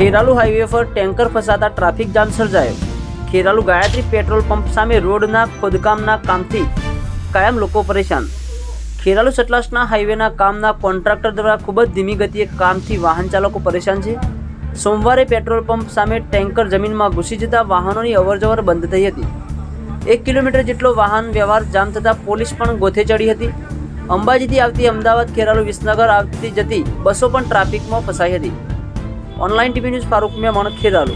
Kheralu highway પર tanker ફસાતા traffic jam સર્જાયો. ખેરાલુ ગાયત્રી પેટ્રોલ પંપ સામે રોડના ખોદકામના કામથી કાયમ લોકો પરેશાન. ખેરાલુ સટલાસના હાઈવેના કામના કોન્ટ્રાક્ટર દ્વારા ખૂબ જ ધીમી ગતિએ કામથી વાહન ચાલકો પરેશાન છે. સોમવારે પેટ્રોલ પંપ સામે ટેન્કર જમીનમાં ઘૂસી જતા વાહનોની અવરજવર બંધ થઈ હતી. એક કિલોમીટર જેટલો વાહન વ્યવહાર જામ થતાં પોલીસ પણ ગોથે ચડી હતી. અંબાજીથી આવતી અમદાવાદ ખેરાલુ વિસનગર આવતી જતી બસો પણ ટ્રાફિકમાં ફસાઈ હતી. online TV news Farooq Memon Kheralu